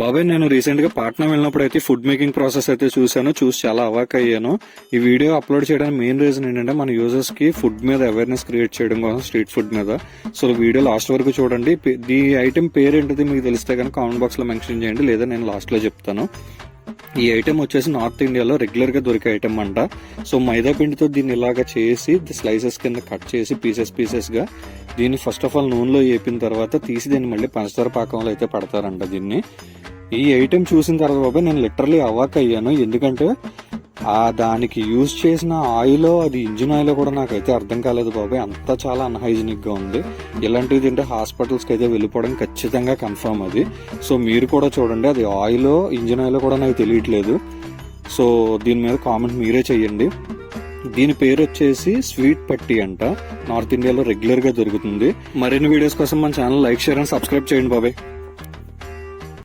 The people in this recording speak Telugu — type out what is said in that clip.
బాబాయ్ నేను రీసెంట్గా పాట్నా వెళ్ళినప్పుడు అయితే ఫుడ్ మేకింగ్ ప్రాసెస్ అయితే చూశాను. చూసి చాలా అవాక్ అయ్యాను ఈ వీడియో అప్లోడ్ చేయడానికి మెయిన్ రీజన్ ఏంటంటే మన యూజర్స్కి ఫుడ్ మీద అవేర్నెస్ క్రియేట్ చేయడం కోసం స్ట్రీట్ ఫుడ్ మీద. సో వీడియో లాస్ట్ వరకు చూడండి. ఈ ఐటెం పేరేంటిది మీకు తెలిస్తే కనుక కామెంట్ బాక్స్లో మెన్షన్ చేయండి. లేదా నేను లాస్ట్లో చెప్తాను. ఈ ఐటెం వచ్చేసి నార్త్ ఇండియాలో రెగ్యులర్గా దొరికే ఐటెం అంట. సో మైదా పిండితో దీన్ని ఇలాగా చేసి స్లైసెస్ కింద కట్ చేసి పీసెస్ పీసెస్గా దీన్ని ఫస్ట్ ఆఫ్ ఆల్ నూనెలో వేపిన తర్వాత తీసి దీన్ని మళ్ళీ పంచదార పాకంలో అయితే పడతారంట దీన్ని. ఈ ఐటెం చూసిన తర్వాత బాబాయ్ నేను లిటరలీ అవాక్ అయ్యాను. ఎందుకంటే ఆ దానికి యూజ్ చేసిన ఆయిల్ అది ఇంజిన్ ఆయిల్ కూడా నాకైతే అర్థం కాలేదు బాబాయ్ అంతా చాలా అన్హైజినిక్గా ఉంది. ఇలాంటివి తింటే హాస్పిటల్స్కి అయితే వెళ్ళిపోవడం ఖచ్చితంగా కన్ఫర్మ్ అది. సో మీరు కూడా చూడండి అది ఆయిల్ ఇంజిన్ ఆయిల్ కూడా నాకు తెలియట్లేదు. సో దీని మీద కామెంట్ మీరే చెయ్యండి. దీని పేరు వచ్చేసి స్వీట్ పట్టి అంట. నార్త్ ఇండియాలో రెగ్యులర్గా దొరుకుతుంది. మరిన్ని వీడియోస్ కోసం మన channel like share and subscribe చేయండి బాబాయ్